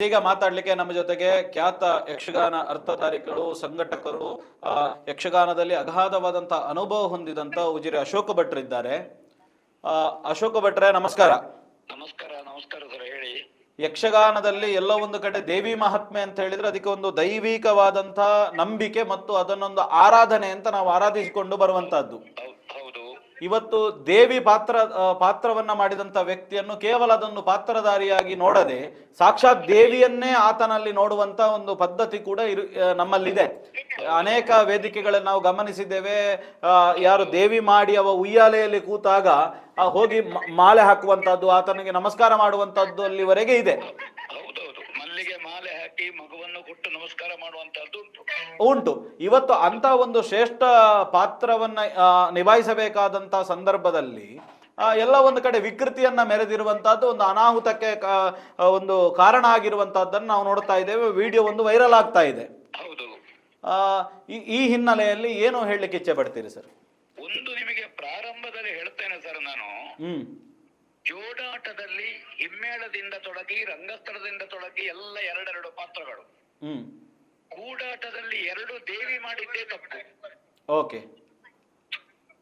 ಈಗ ಮಾತಾಡ್ಲಿಕ್ಕೆ ನಮ್ಮ ಜೊತೆಗೆ ಖ್ಯಾತ ಯಕ್ಷಗಾನ ಅರ್ಥಧಾರಿಗಳು ಸಂಘಟಕರು ಆ, ಯಕ್ಷಗಾನದಲ್ಲಿ ಅಗಾಧವಾದಂತಹ ಅನುಭವ ಹೊಂದಿದಂತ ಉಜಿರೆ ಅಶೋಕ ಭಟ್ರು ಇದ್ದಾರೆ. ಆ, ಅಶೋಕ ಭಟ್ರೆ ನಮಸ್ಕಾರ. ನಮಸ್ಕಾರ ನಮಸ್ಕಾರ ಸರ್ ಹೇಳಿ. ಯಕ್ಷಗಾನದಲ್ಲಿ ಎಲ್ಲ ಒಂದು ಕಡೆ ದೇವಿ ಮಹಾತ್ಮೆ ಅಂತ ಹೇಳಿದ್ರೆ ಅದಕ್ಕೆ ಒಂದು ದೈವಿಕವಾದಂತ ನಂಬಿಕೆ ಮತ್ತು ಅದನ್ನೊಂದು ಆರಾಧನೆ ಅಂತ ನಾವು ಆರಾಧಿಸಿಕೊಂಡು ಬರುವಂತಹದ್ದು. ಇವತ್ತು ದೇವಿ ಪಾತ್ರ ಪಾತ್ರವನ್ನ ಮಾಡಿದಂತ ವ್ಯಕ್ತಿಯನ್ನು ಕೇವಲ ಅದನ್ನು ಪಾತ್ರಧಾರಿಯಾಗಿ ನೋಡದೆ ಸಾಕ್ಷಾತ್ ದೇವಿಯನ್ನೇ ಆತನಲ್ಲಿ ನೋಡುವಂತ ಒಂದು ಪದ್ಧತಿ ಕೂಡ ಇರು ನಮ್ಮಲ್ಲಿದೆ. ಅನೇಕ ವೇದಿಕೆಗಳನ್ನು ನಾವು ಗಮನಿಸಿದ್ದೇವೆ. ಯಾರು ದೇವಿ ಮಾಡಿ ಅವ ಉಯ್ಯಾಲೆಯಲ್ಲಿ ಕೂತಾಗ ಹೋಗಿ ಮಾಲೆ ಹಾಕುವಂತದ್ದು ಆತನಿಗೆ ನಮಸ್ಕಾರ ಮಾಡುವಂತದ್ದು ಅಲ್ಲಿವರೆಗೆ ಇದೆ. ಕೊಟ್ಟು ನಮಸ್ಕಾರ ಮಾಡುವಂತಹದ್ದು ಉಂಟು. ಇವತ್ತು ಅಂತ ಒಂದು ಶ್ರೇಷ್ಠ ಪಾತ್ರವನ್ನ ನಿಭಾಯಿಸಬೇಕಾದಂತ ಸಂದರ್ಭದಲ್ಲಿ ಎಲ್ಲ ಒಂದು ಕಡೆ ವಿಕೃತಿಯನ್ನ ಮೆರೆದಿರುವಂತಹದ್ದು ಒಂದು ಅನಾಹುತಕ್ಕೆ ಒಂದು ಕಾರಣ ಆಗಿರುವಂತಹದ್ದನ್ನು ನಾವು ನೋಡ್ತಾ ಇದ್ದೇವೆ. ವಿಡಿಯೋ ಒಂದು ವೈರಲ್ ಆಗ್ತಾ ಇದೆ. ಹೌದು. ಈ- ಹಿನ್ನೆಲೆಯಲ್ಲಿ ಏನು ಹೇಳಲಿಕ್ಕೆ ಇಚ್ಛೆ ಪಡ್ತೀರಿ ಸರ್? ಒಂದು ನಿಮಗೆ ಪ್ರಾರಂಭದಲ್ಲಿ ಹೇಳ್ತೇನೆ ಸರ್ ನಾನು. ಹ್ಮ್. ಜೋಡಾಟದಲ್ಲಿ ಹಿಮ್ಮೇಳದಿಂದ ತೊಡಗಿ ರಂಗಸ್ಥಳದಿಂದ ತೊಡಗಿ ಎಲ್ಲ ಎರಡೆರಡು ಪಾತ್ರಗಳು. ಹ್ಮ್. ಕೂಡಾಟದಲ್ಲಿ ಎರಡು ದೇವಿ ಮಾಡಿದ್ದೇ ತಪ್ಪು. ಓಕೆ.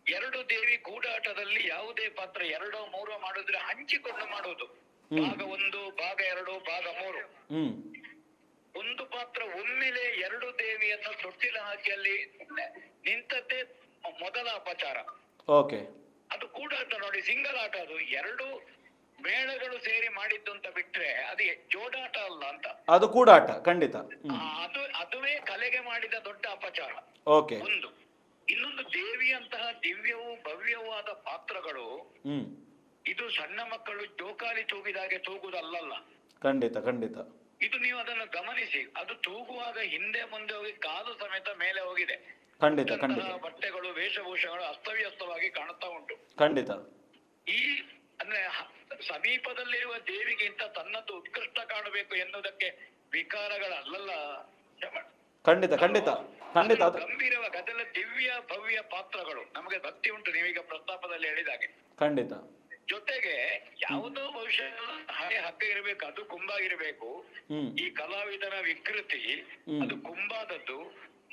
ಎರಡು ದೇವಿ ಗೂಡಾಟದಲ್ಲಿ ಯಾವುದೇ ಪಾತ್ರ ಎರಡೋ ಮೂರೋ ಮಾಡಿದ್ರೆ ಹಂಚಿಕೊಂಡು ಮಾಡುವುದು ಭಾಗ ಒಂದು ಭಾಗ ಎರಡು ಭಾಗ ಮೂರು. ಹ್ಮ್. ಒಂದು ಪಾತ್ರ ಒಮ್ಮೆಲೆ ಎರಡು ದೇವಿಯನ್ನು ತೊಟ್ಟಿಲ ಹಾಕಿಯಲ್ಲಿ ನಿಂತದ್ದೇ ಮೊದಲ ಅಪಚಾರ. ಓಕೆ. ಅದು ಕೂಡಾಟ ನೋಡಿ ಸಿಂಗಲ್ ಆಟ ಅದು. ಎರಡು ಮೇಳಗಳು ಸೇರಿ ಮಾಡಿದ್ದು ಅಂತ ಬಿಟ್ರೆ ಅದು ಜೋಡಾಟ ಅಲ್ಲ ಅಂತ. ಅದು ಕೂಡಾಟ ಖಂಡಿತ. ಅದು ಅದುವೇ ಕಲೆಗೆ ಮಾಡಿದ ದೊಡ್ಡ ಅಪಚಾರ. ಓಕೆ. ಒಂದು ಇನ್ನೊಂದು ದೇವಿಯಂತಹ ದಿವ್ಯವೂ ಭವ್ಯವೂ ಆದ ಪಾತ್ರಗಳು ಇದು ಸಣ್ಣ ಮಕ್ಕಳು ಜೋಕಾಲಿ ತೂಗಿದಾಗೆ ತೂಗುದಲ್ಲ ಖಂಡಿತ ಖಂಡಿತ. ಇದು ನೀವು ಅದನ್ನು ಗಮನಿಸಿ ಅದು ತೂಗುವಾಗ ಹಿಂದೆ ಮುಂದೆ ಹೋಗಿ ಕಾಲು ಸಮೇತ ಮೇಲೆ ಹೋಗಿದೆ. ಖಂಡಿತ ಖಂಡಿತ. ಬಟ್ಟೆಗಳು ವೇಷಭೂಷಗಳು ಅಸ್ತವ್ಯಸ್ತವಾಗಿ ಕಾಣುತ್ತಾ ಉಂಟು. ಖಂಡಿತ. ಈ ಸಮೀಪದಲ್ಲಿರುವ ದೇವಿಗಿಂತ ತನ್ನದ್ದು ಉತ್ಕೃಷ್ಟ ಕಾಣಬೇಕು ಎನ್ನುವುದಕ್ಕೆ ವಿಕಾರಗಳ ಅಲ್ಲಲ್ಲ. ಖಂಡಿತ ಖಂಡಿತ ಖಂಡಿತ. ಗಂಭೀರವ ಅದೆಲ್ಲ ದಿವ್ಯ ಭವ್ಯ ಪಾತ್ರಗಳು. ನಮಗೆ ಭಕ್ತಿ ಉಂಟು ನೀವೀಗ ಪ್ರಸ್ತಾಪದಲ್ಲಿ ಹೇಳಿದಾಗೆ. ಖಂಡಿತ. ಜೊತೆಗೆ ಯಾವುದೋ ಭವಿಷ್ಯ ಹಣೆ ಹಕ್ಕ ಇರಬೇಕು ಅದು ಕುಂಬಾಗಿರಬೇಕು ಇರಬೇಕು. ಈ ಕಲಾವಿದನ ವಿಕೃತಿ. ಅದು ಕುಂಬಾದದ್ದು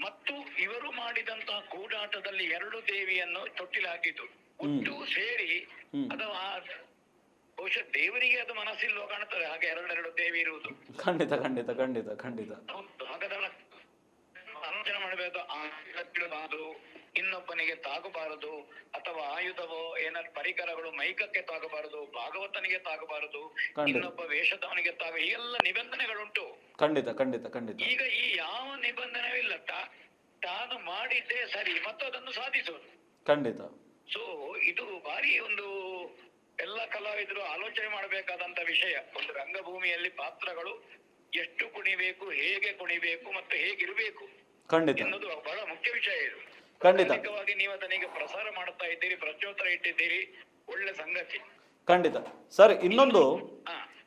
ಮತ್ತು ಇವರು ಮಾಡಿದಂತಹ ಕೂಡಾಟದಲ್ಲಿ ಎರಡು ದೇವಿಯನ್ನು ತೊಟ್ಟಿಲು ಹಾಕಿದ್ದು ಒಟ್ಟು ಸೇರಿ ಹ್ಮ್. ಬಹುಶಃ ದೇವರಿಗೆ ಅದು ಮನಸ್ಸಿಲ್ವೋ ಕಾಣ್ತದೆ. ಹಾಗೆ ಎರಡೆರಡು ದೇವಿ ಇರುವುದು. ಖಂಡಿತ ಖಂಡಿತ ಖಂಡಿತ ಖಂಡಿತ. ಆಲೋಚನೆ ಮಾಡಬೇಕು. ಇನ್ನೊಬ್ಬನಿಗೆ ತಾಗಬಾರದು ಅಥವಾ ಆಯುಧವೋ ಏನಾದ್ರು ಪರಿಕರಗಳು ಮೈಕಕ್ಕೆ ತಾಗಬಾರದು ಭಾಗವತನಿಗೆ ತಾಗಬಾರದು ಇನ್ನೊಬ್ಬ ವೇಷದವನಿಗೆ ತಾಗ ಈ ಎಲ್ಲ ನಿಬಂಧನೆಗಳುಂಟು. ಖಂಡಿತ ಖಂಡಿತ ಖಂಡಿತ. ಈಗ ಈ ಯಾವ ನಿಬಂಧನೆವಿಲ್ಲ ಇಲ್ಲ ತಾನು ಮಾಡಿದ್ದೇ ಸರಿ ಮತ್ತು ಅದನ್ನು ಸಾಧಿಸೋದು. ಖಂಡಿತ. ಸೊ ಇದು ಭಾರಿ ಒಂದು ಕಲಾವಿದರು ಆಲೋಚನೆ ಮಾಡಬೇಕಾದಂತ ವಿಷಯ. ಒಂದು ರಂಗಭೂಮಿಯಲ್ಲಿ ಪಾತ್ರಗಳು ಎಷ್ಟು ಕುಣಿಬೇಕು ಹೇಗೆ ಕುಣಿಬೇಕು ಮತ್ತು ಹೇಗಿರಬೇಕು ಖಂಡಿತ. ಎನ್ನುವುದು ಬಹಳ ಮುಖ್ಯ ವಿಷಯ ಇದು. ಖಂಡಿತವಾಗಿ ನೀವು ಅದನ್ನೀಗ ಪ್ರಸಾರ ಮಾಡ್ತಾ ಇದ್ದೀರಿ ಪ್ರಚೋತ್ತರ ಇಟ್ಟಿದ್ದೀರಿ ಒಳ್ಳೆ ಸಂಗತಿ. ಖಂಡಿತ. ಸರ್ ಇನ್ನೊಂದು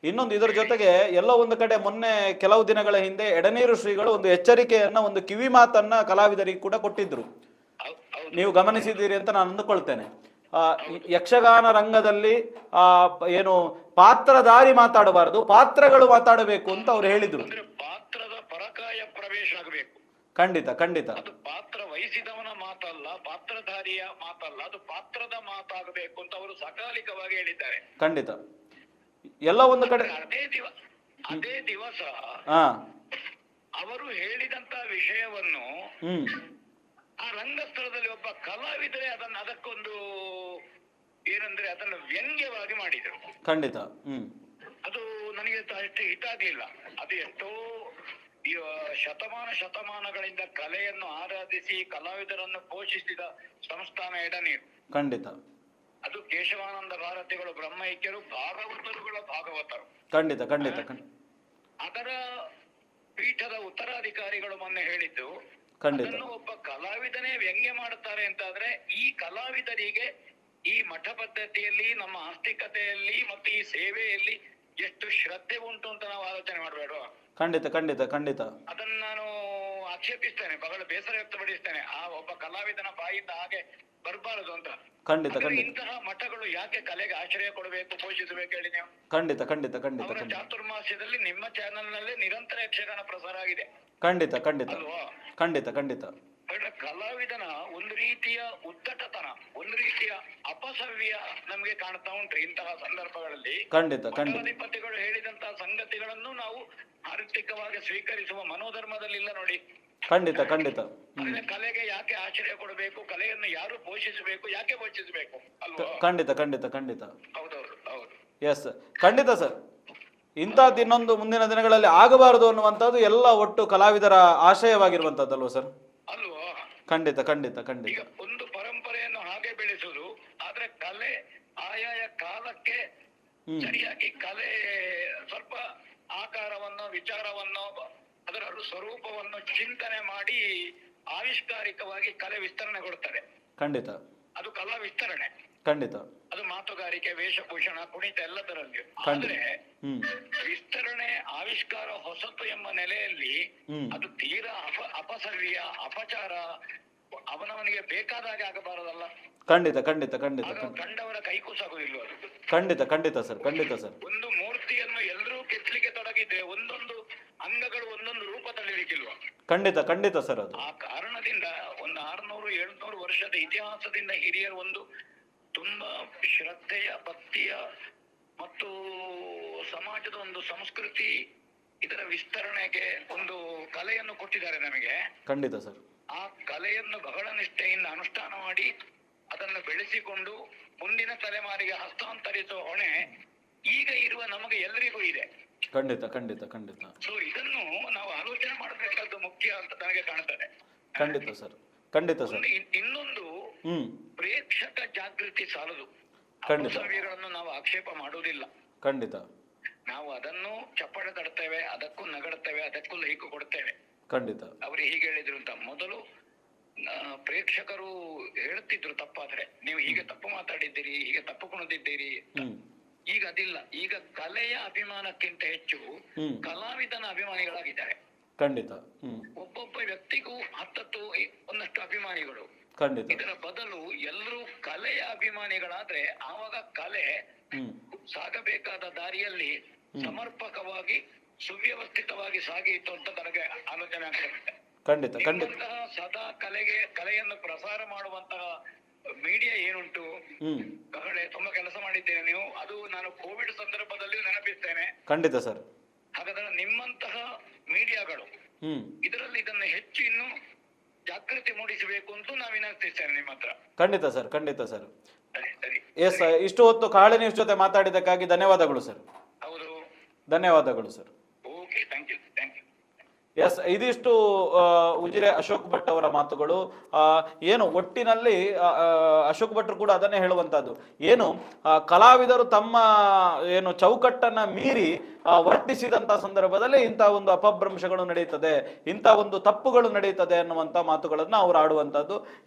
ಇನ್ನೊಂದು ಇದರ ಜೊತೆಗೆ ಎಲ್ಲ ಒಂದು ಕಡೆ ಮೊನ್ನೆ ಕೆಲವು ದಿನಗಳ ಹಿಂದೆ ಎಡನೀರು ಶ್ರೀಗಳು ಒಂದು ಎಚ್ಚರಿಕೆಯನ್ನ ಒಂದು ಕಿವಿ ಮಾತನ್ನ ಕಲಾವಿದರಿಗೆ ಕೂಡ ಕೊಟ್ಟಿದ್ರು. ನೀವು ಗಮನಿಸಿದ್ದೀರಿ ಅಂತ ನಾನು ಅಂದುಕೊಳ್ತೇನೆ. ಯಕ್ಷಗಾನ ರಂಗದಲ್ಲಿ ಆ ಏನು ಪಾತ್ರಧಾರಿ ಮಾತಾಡಬಾರದು ಪಾತ್ರಗಳು ಮಾತಾಡಬೇಕು ಅಂತ ಅವ್ರು ಹೇಳಿದ್ರು. ಪಾತ್ರದ ಪರಕಾಯ ಪ್ರವೇಶ ಆಗಬೇಕು. ಖಂಡಿತ ಖಂಡಿತ. ಅದು ಪಾತ್ರ ವಹಿಸಿದವನ ಮಾತಲ್ಲ ಪಾತ್ರಧಾರಿಯ ಮಾತಲ್ಲ ಅದು ಪಾತ್ರದ ಮಾತಾಗಬೇಕು ಅಂತ ಅವರು ಸಕಾಲಿಕವಾಗಿ ಹೇಳಿದ್ದಾರೆ. ಖಂಡಿತ. ಎಲ್ಲ ಒಂದು ಕಡೆ ಅದೇ ದಿವಸ ಅದೇ ದಿವಸ ಹಾ. ಅವರು ಹೇಳಿದಂತ ವಿಷಯವನ್ನು ಹ್ಮ್. ಆ ರಂಗಸ್ಥಳದಲ್ಲಿ ಒಬ್ಬ ಕಲಾವಿದರೆ ಅದನ್ನ ಅದಕ್ಕೊಂದು ಏನಂದ್ರೆ ಅದನ್ನು ವ್ಯಂಗ್ಯವಾಗಿ ಮಾಡಿದರು. ಖಂಡಿತ. ಅದು ನನಗೆ ಅಷ್ಟು ಹಿತ ಆಗ್ಲಿಲ್ಲ. ಅದು ಎಷ್ಟೋ ಶತಮಾನ ಶತಮಾನಗಳಿಂದ ಕಲೆಯನ್ನು ಆರಾಧಿಸಿ ಕಲಾವಿದರನ್ನು ಪೋಷಿಸಿದ ಸಂಸ್ಥಾನ ಎಡನೀರು. ಖಂಡಿತ. ಅದು ಕೇಶವಾನಂದ ಭಾರತಿಗಳು ಬ್ರಹ್ಮೈಕ್ಯರು ಭಾಗವತರುಗಳ ಭಾಗವತರು. ಖಂಡಿತ ಖಂಡಿತ. ಅದರ ಪೀಠದ ಉತ್ತರಾಧಿಕಾರಿಗಳು ಮೊನ್ನೆ ಹೇಳಿದ್ದು ಖಂಡಿತ. ಒಬ್ಬ ಕಲಾವಿದನೇ ವ್ಯಂಗ್ಯ ಮಾಡುತ್ತಾರೆ ಅಂತಾದ್ರೆ ಈ ಕಲಾವಿದರಿಗೆ ಈ ಮಠ ಪದ್ಧತಿಯಲ್ಲಿ ನಮ್ಮ ಆಸ್ತಿಕತೆಯಲ್ಲಿ ಮತ್ತು ಈ ಸೇವೆಯಲ್ಲಿ ಎಷ್ಟು ಶ್ರದ್ಧೆ ಉಂಟು ಅಂತ ನಾವು ಆಲೋಚನೆ ಮಾಡಬೇಡ ಖಂಡಿತ ಖಂಡಿತ ಖಂಡಿತ. ಅದನ್ನ ನಾನು ಆಕ್ಷೇಪಿಸ್ತೇನೆ ಬಹಳ ಬೇಸರ ವ್ಯಕ್ತಪಡಿಸ್ತೇನೆ. ಆ ಒಬ್ಬ ಕಲಾವಿದನ ಬಾಯಿಂದ ಹಾಗೆ ಬರಬಾರದು ಅಂತ. ಖಂಡಿತ ಖಂಡಿತ. ಇಂತಹ ಮಠಗಳು ಯಾಕೆ ಕಲೆಗೆ ಆಶ್ರಯ ಕೊಡಬೇಕು ಪೋಷಿಸಬೇಕು ಹೇಳಿ ನೀವು? ಖಂಡಿತ ಖಂಡಿತ ಖಂಡಿತ ಅವರ ಖಂಡಿತ. ಚಾತುರ್ಮಾಸ್ಯದಲ್ಲಿ ನಿಮ್ಮ ಚಾನೆಲ್ ನಲ್ಲೇ ನಿರಂತರ ಯಕ್ಷಗಾನ ಪ್ರಸಾರ ಆಗಿದೆ. ಖಂಡಿತ ಖಂಡಿತ. ಅಲ್ವಾ? ಖಂಡಿತ ಖಂಡಿತ. ಕಲಾವಿದನ ಒಂದು ರೀತಿಯ ಉದ್ದಟತನ ಒಂದು ರೀತಿಯ ಅಪಸವ್ಯ ನಮಗೆ ಕಾಣ್ತಾ ಉಂಟು ಇಂತಹ ಸಂದರ್ಭಗಳಲ್ಲಿ. ಖಂಡಿತ ಖಂಡಿತ. ಮಠಾಧಿಪತಿಗಳು ಹೇಳಿದಂತಹ ಸಂಗತಿಗಳನ್ನು ನಾವು ಆರ್ಥಿಕವಾಗಿ ಸ್ವೀಕರಿಸುವ ಮನೋಧರ್ಮದಲ್ಲಿ ಇಲ್ಲ ನೋಡಿ. ಖಂಡಿತ ಖಂಡಿತ. ಅಂದ್ರೆ ಕಲೆಗೆ ಯಾಕೆ ಆಶ್ರಯ ಕೊಡಬೇಕು ಕಲೆಯನ್ನು ಯಾರು ಪೋಷಿಸಬೇಕು ಯಾಕೆ ಪೋಷಿಸಬೇಕು? ಅಲ್ವಾ? ಖಂಡಿತ ಖಂಡಿತ ಖಂಡಿತ. ಹೌದೌದು ಹೌದು. ಎಸ್ ಖಂಡಿತ ಸರ್ ಇಂಥದ್ದು ಇನ್ನೊಂದು ಮುಂದಿನ ದಿನಗಳಲ್ಲಿ ಆಗಬಾರದು ಅನ್ನುವಂಥದ್ದು ಎಲ್ಲ ಒಟ್ಟು ಕಲಾವಿದರ ಆಶಯವಾಗಿರುವಂತದ್ದಲ್ವ ಸರ್? ಅಲ್ವಾ? ಖಂಡಿತ ಖಂಡಿತ ಖಂಡಿತ. ಈಗ ಒಂದು ಪರಂಪರೆಯನ್ನು ಹಾಗೆ ಬೆಳೆಸುವುದು ಆದ್ರೆ ಕಲೆ ಆಯಾಯ ಕಾಲಕ್ಕೆ ಹ್ಮ್. ಸರಿಯಾಗಿ ಕಲೆ ಸ್ವಲ್ಪ ಆಕಾರವನ್ನು ವಿಚಾರವನ್ನು ಅದರ ಸ್ವರೂಪವನ್ನು ಚಿಂತನೆ ಮಾಡಿ ಆವಿಷ್ಕಾರಿಕವಾಗಿ ಕಲೆ ವಿಸ್ತರಣೆ ಕೊಡ್ತಾರೆ ಖಂಡಿತ. ಅದು ಕಲಾ ವಿಸ್ತರಣೆ. ಖಂಡಿತ. ಮಾತುಗಾರಿಕೆ ವೇಷಭೂಷಣ ಕುಣಿತ ಎಲ್ಲದರಲ್ಲಿ. ಆದ್ರೆ ವಿಸ್ತರಣೆ ಆವಿಷ್ಕಾರ ಹೊಸತು ಎಂಬ ನೆಲೆಯಲ್ಲಿ ಅದು ತೀರಾ ಅಪ ಅಪಸವ್ಯ ಅಪಚಾರ ಅವನವನಿಗೆ ಬೇಕಾದಾಗೆ ಆಗಬಾರದಲ್ಲ? ಖಂಡಿತ ಖಂಡಿತ ಖಂಡಿತ ಕಂಡವರ ಕೈಕೂಸಾಗುದಿಲ್ಲ ಅದು? ಖಂಡಿತ ಖಂಡಿತ ಸರ್ ಖಂಡಿತ ಸರ್. ಒಂದು ಮೂರ್ತಿಯನ್ನು ಎಲ್ಲರೂ ಕೆತ್ತಲಿಕ್ಕೆ ತೊಡಗಿದ್ರೆ ಒಂದೊಂದು ಅಂಗಗಳು ಒಂದೊಂದು ರೂಪ ತಳಿಲಿಕ್ಕಿಲ್ವಾ ಖಂಡಿತ ಖಂಡಿತ ಸರ್ ಅದು ಆ ಕಾರಣದಿಂದ ಒಂದು ಆರ್ನೂರು ಏಳ್ನೂರು ವರ್ಷದ ಇತಿಹಾಸದಿಂದ ಹಿರಿಯರು ಒಂದು ತುಂಬಾ ಶ್ರದ್ಧೆಯ ಭಕ್ತಿಯ ಮತ್ತು ಸಮಾಜದ ಒಂದು ಸಂಸ್ಕೃತಿ ಇದರ ವಿಸ್ತರಣೆಗೆ ಒಂದು ಕಲೆಯನ್ನು ಕೊಟ್ಟಿದ್ದಾರೆ ನಮಗೆ. ಖಂಡಿತ ಸರ್. ಆ ಕಲೆಯನ್ನು ಬಹಳ ನಿಷ್ಠೆಯಿಂದ ಅನುಷ್ಠಾನ ಮಾಡಿ ಅದನ್ನು ಬೆಳೆಸಿಕೊಂಡು ಮುಂದಿನ ತಲೆಮಾರಿಗೆ ಹಸ್ತಾಂತರಿಸುವ ಹೊಣೆ ಈಗ ಇರುವ ನಮಗೆ ಎಲ್ಲರಿಗೂ ಇದೆ. ಖಂಡಿತ ಖಂಡಿತ ಖಂಡಿತ. ಸೊ ಇದನ್ನು ನಾವು ಆಲೋಚನೆ ಮಾಡಬೇಕಾದ್ದು ಮುಖ್ಯ ಅಂತ ನನಗೆ ಕಾಣ್ತದೆ. ಖಂಡಿತ ಸರ್. ಖಂಡಿತ ಸರ್. ಇನ್ನೊಂದು ಪ್ರೇಕ್ಷಕ ಜಾಗೃತಿ ಸಾಲದು. ಖಂಡಿತ. ನಾವು ಆಕ್ಷೇಪ ಮಾಡುವುದಿಲ್ಲ. ಖಂಡಿತ. ನಾವು ಅದನ್ನು ಚಪ್ಪಳ ತಡ್ತೇವೆ ಅದಕ್ಕೂ ನಗಡ್ತೇವೆ ಅದಕ್ಕೂ ಲೈಕ್ ಕೊಡ್ತೇವೆ. ಖಂಡಿತ. ಅವ್ರು ಹೀಗೆ ಹೇಳಿದ್ರು ಅಂತ. ಮೊದಲು ಪ್ರೇಕ್ಷಕರು ಹೇಳ್ತಿದ್ರು ತಪ್ಪಾದ್ರೆ. ನೀವು ಹೀಗೆ ತಪ್ಪು ಮಾತಾಡಿದ್ದೀರಿ ಹೀಗೆ ತಪ್ಪು ಕುಣಿದಿದ್ದೀರಿ ಈಗ ಅದಿಲ್ಲ. ಈಗ ಕಲೆಯ ಅಭಿಮಾನಕ್ಕಿಂತ ಹೆಚ್ಚು ಕಲಾವಿದನ ಅಭಿಮಾನಿಗಳಾಗಿದ್ದಾರೆ. ಖಂಡಿತ. ಒಬ್ಬೊಬ್ಬ ವ್ಯಕ್ತಿಗೂ ಹತ್ತತ್ತು ಒಂದಷ್ಟು ಅಭಿಮಾನಿಗಳು. ಖಂಡಿತ. ಇದರ ಬದಲು ಎಲ್ಲರೂ ಕಲೆಯ ಅಭಿಮಾನಿಗಳಾದ್ರೆ ಆವಾಗ ಕಲೆ ಸಾಗಬೇಕಾದ ದಾರಿಯಲ್ಲಿ ಸಮರ್ಪಕವಾಗಿ ಸುವ್ಯವಸ್ಥಿತವಾಗಿ ಸಾಗಿತ್ತು ಅಂತ ನನಗೆ ಆಲೋಚನೆ ಆಗ್ತದೆ. ಖಂಡಿತ ಖಂಡಿತ. ಸದಾ ಕಲೆಗೆ ಕಲೆಯನ್ನು ಪ್ರಸಾರ ಮಾಡುವಂತಹ ಮೀಡಿಯಾ ಏನುಂಟು? ಬಹಳ ಕಹಳೆ ತುಂಬಾ ಕೆಲಸ ಮಾಡಿದ್ದೇನೆ ನೀವು? ಅದು ನಾನು ಕೋವಿಡ್ ಸಂದರ್ಭದಲ್ಲಿ ನೆನಪಿಸ್ತೇನೆ. ಖಂಡಿತ ಸರ್. ಹಾಗಾದ್ರೆ ನಿಮ್ಮಂತಹ ಮೀಡಿಯಾಗಳು ಇದರಲ್ಲಿ ಇದನ್ನು ಹೆಚ್ಚು ಇನ್ನು ಜಾಗೃತಿ ಮೂಡಿಸಬೇಕು ಅಂತ ನಾವು ವಿನಂತಿಸ್ತೇನೆ ನಿಮ್ಮ ಹತ್ರ. ಖಂಡಿತ ಸರ್ ಖಂಡಿತ ಸರ್. ಎಸ್ ಇಷ್ಟು ಹೊತ್ತು ಕಾಳೆ ನ್ಯೂಸ್ ಜೊತೆ ಮಾತಾಡಿದ್ದಕ್ಕಾಗಿ ಧನ್ಯವಾದಗಳು ಸರ್. ಧನ್ಯವಾದಗಳು ಸರ್ ಎಸ್ ಇದಿಷ್ಟು ಉಜಿರೆ ಅಶೋಕ್ ಭಟ್ ಅವರ ಮಾತುಗಳು. ಏನು ಒಟ್ಟಿನಲ್ಲಿ ಅಶೋಕ್ ಭಟ್ರು ಕೂಡ ಅದನ್ನೇ ಹೇಳುವಂತದ್ದು ಏನು ಕಲಾವಿದರು ತಮ್ಮ ಏನು ಚೌಕಟ್ಟನ್ನ ಮೀರಿ ವರ್ತಿಸಿದಂತ ಸಂದರ್ಭದಲ್ಲಿ ಇಂತಹ ಒಂದು ಅಪಭ್ರಂಶಗಳು ನಡೆಯುತ್ತದೆ ಇಂಥ ಒಂದು ತಪ್ಪುಗಳು ನಡೆಯುತ್ತದೆ ಅನ್ನುವಂಥ ಮಾತುಗಳನ್ನ ಅವ್ರು ಆಡುವಂಥದ್ದು